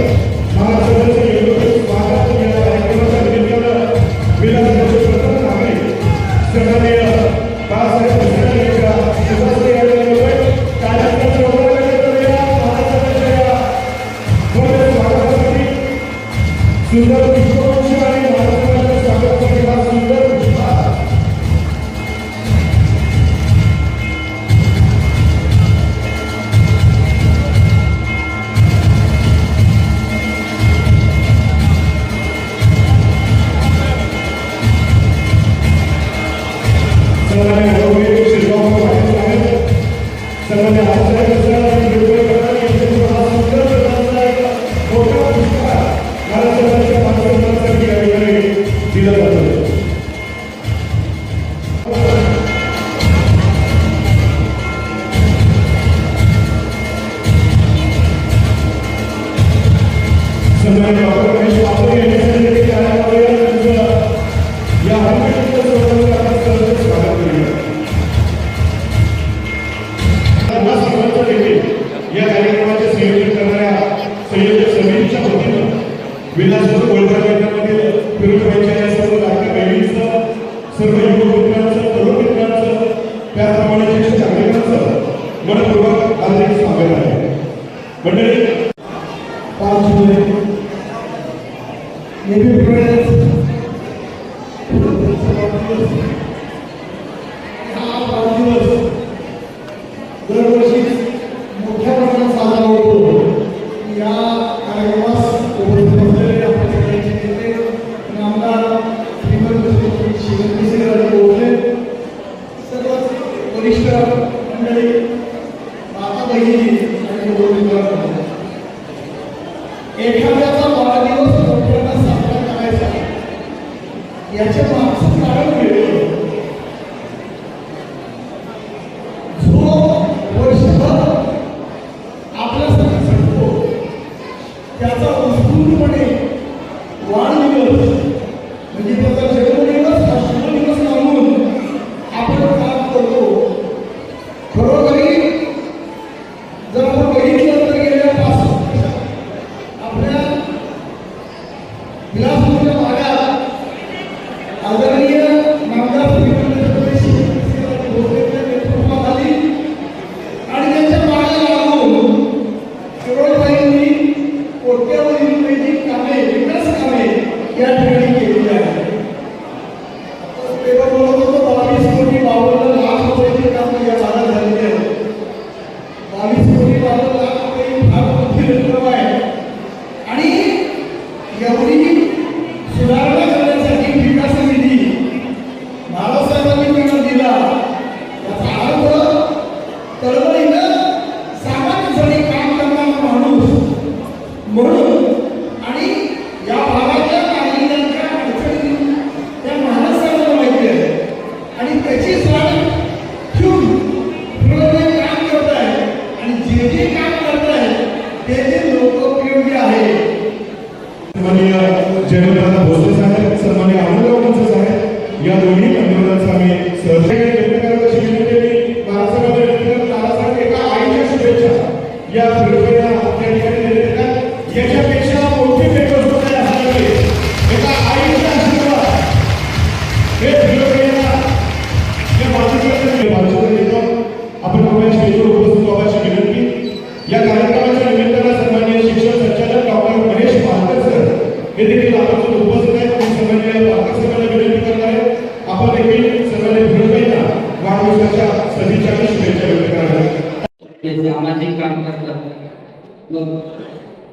fe. Good.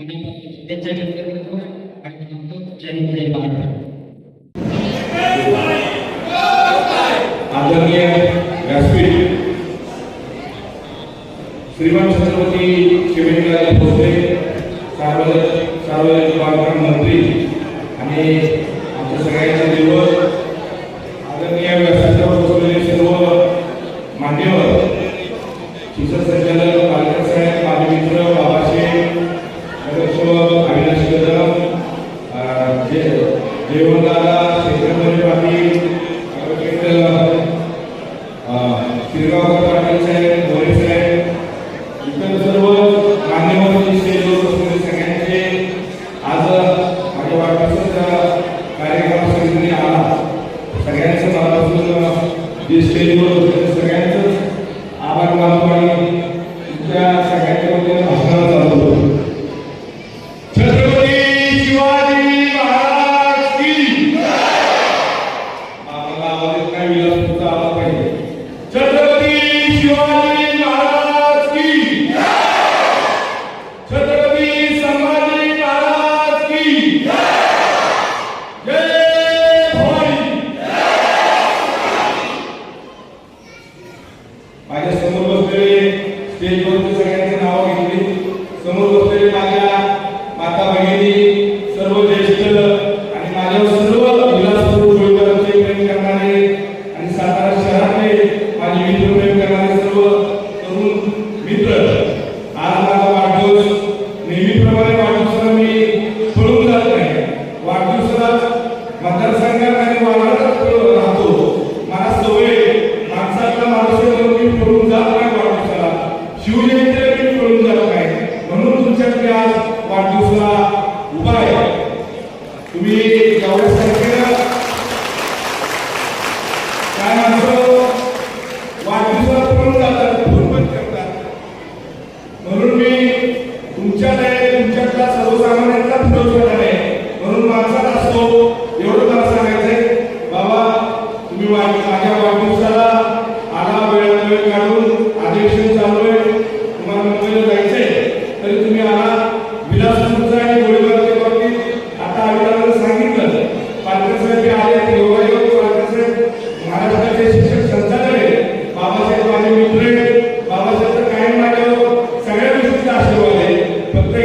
వినయపత్ర జై జై జై జై జై the stadium.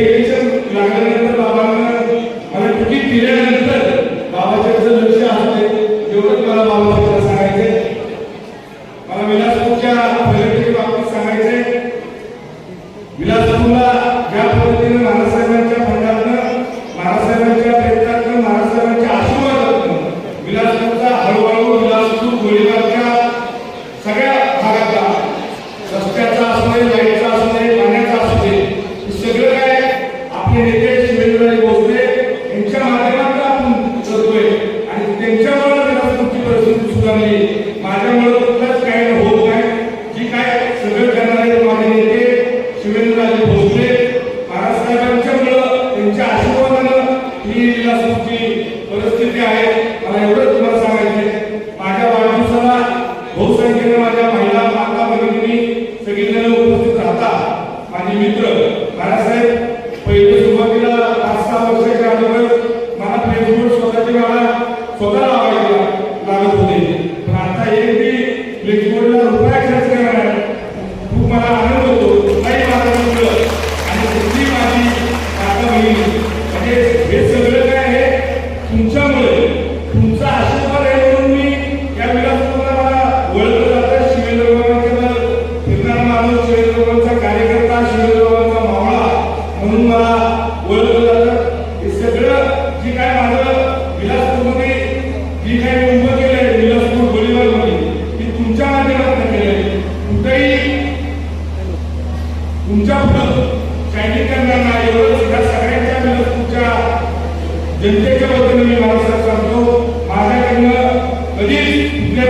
इलेक्शन लागल्यानंतर बाबांना मला तिकीट दिल्यानंतर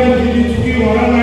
Deus, de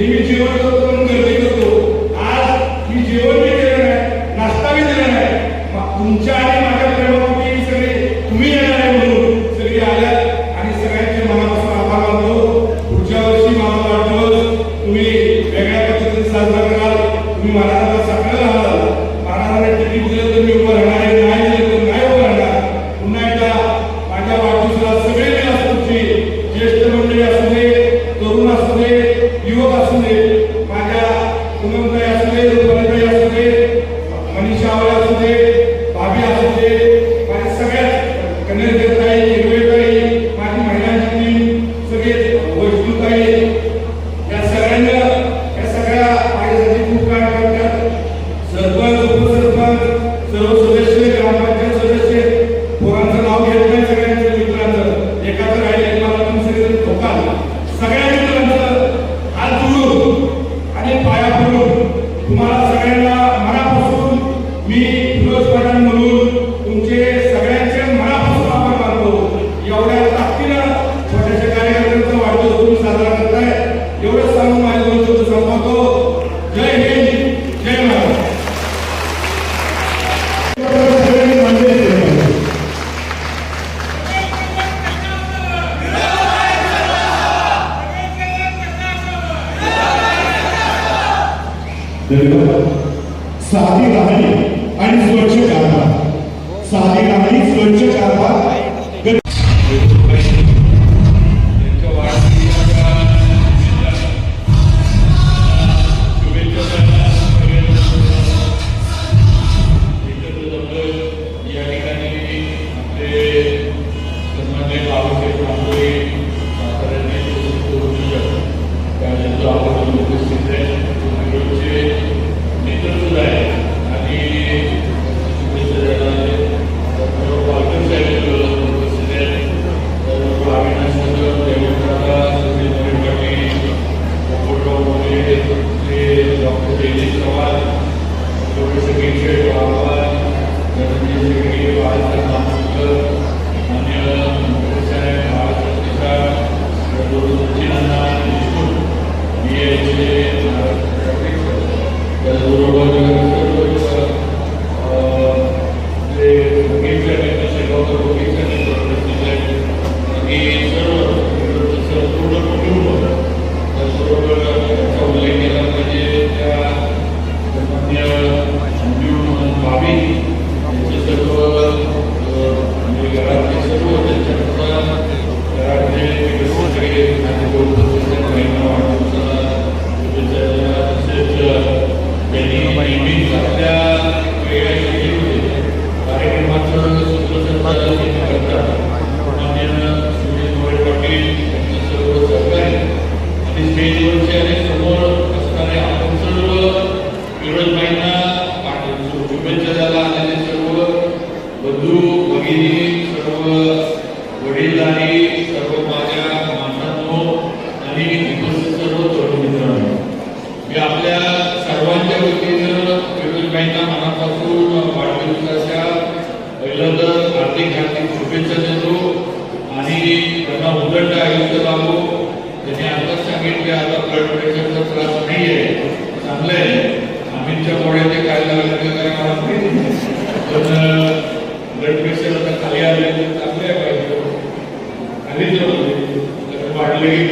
నీ జీవితం अध्यक्षांनो आणि त्यांना उदंड आयुक्त लागू त्यांनी आताच सांगितले आता ब्लड प्रेशरचा त्रास नाही आहे चांगलं आहे. अमितच्या पोळ्याचे काय लागले काय मला ब्लड प्रेशर आता खाली आले तर चांगले पाहिजे खालीच जर वाढले की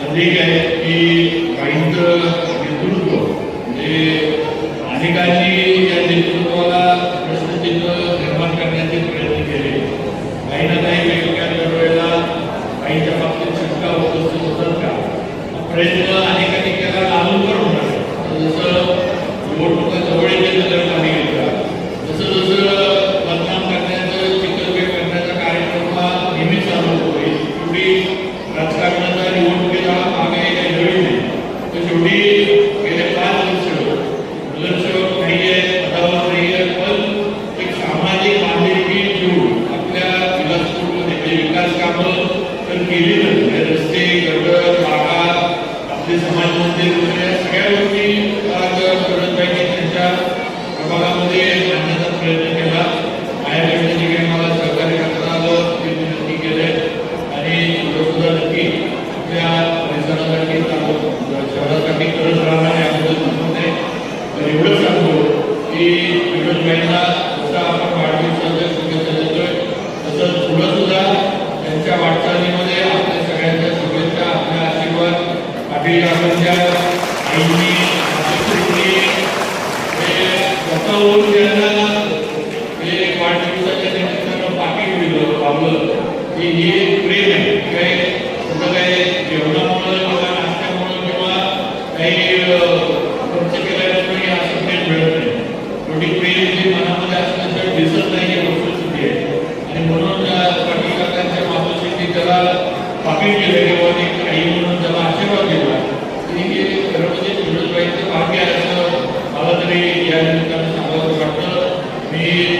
अधिक आहे की काहींचं नेतृत्व म्हणजे अनेकांनी या Amen.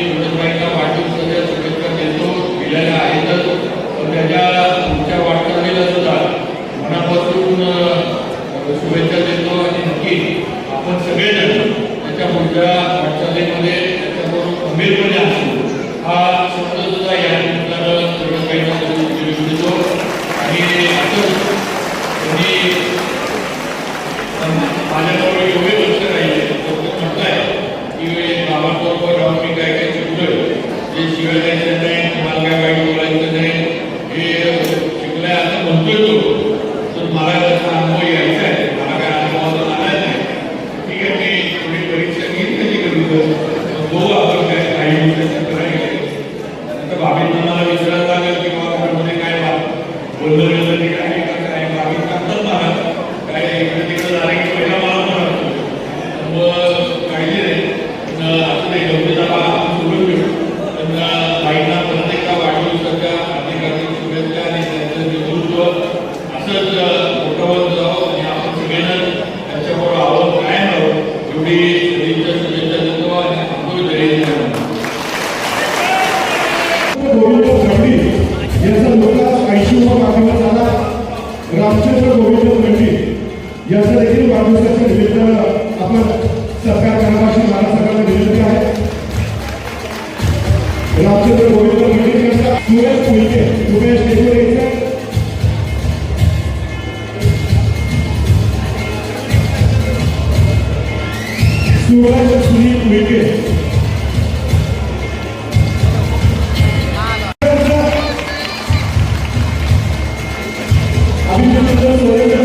Gracias.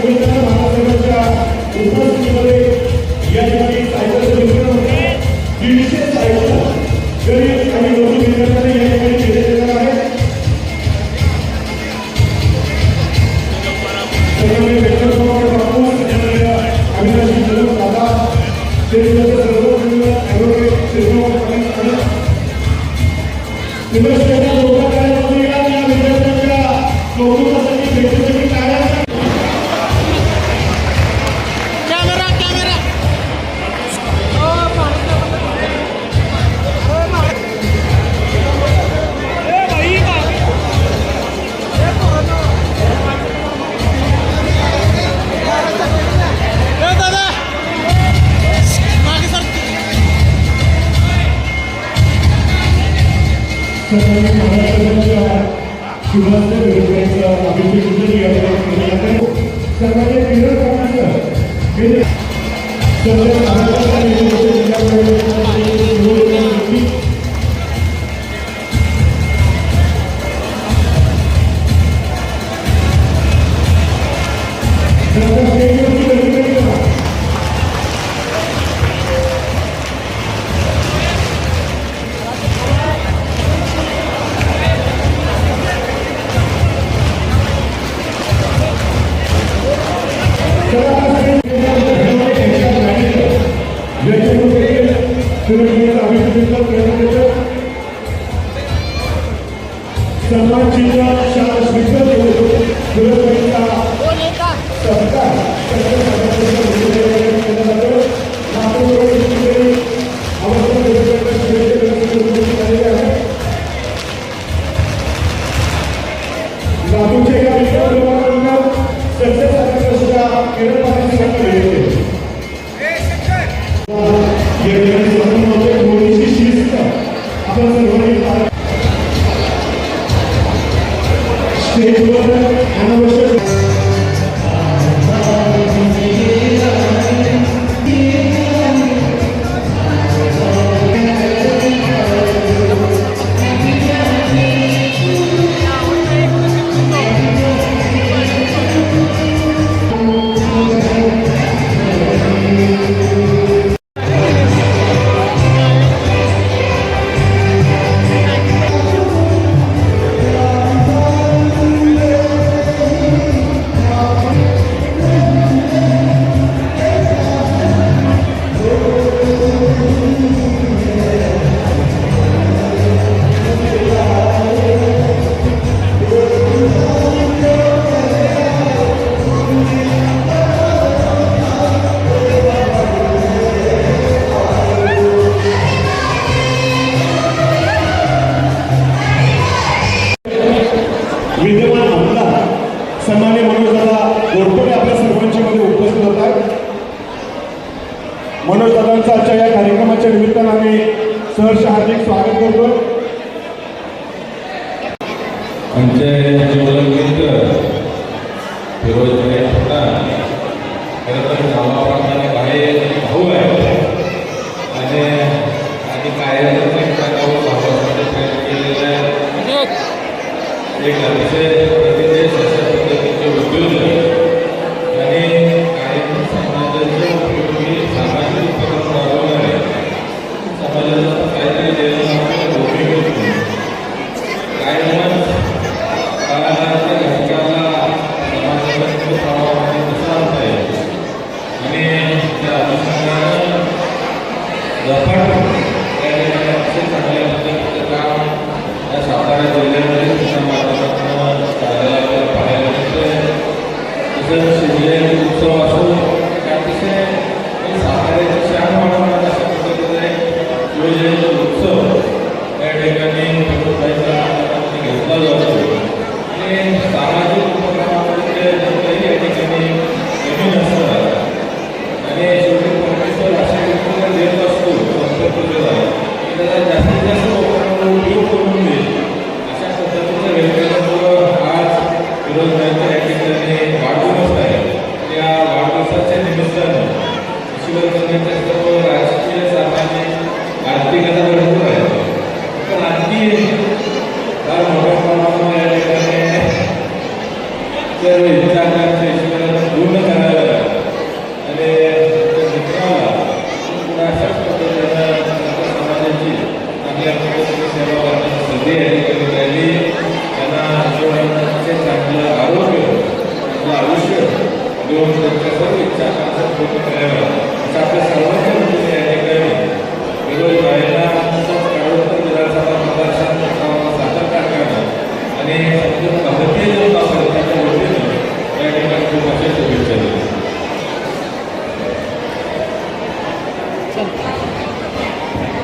सर्वांनी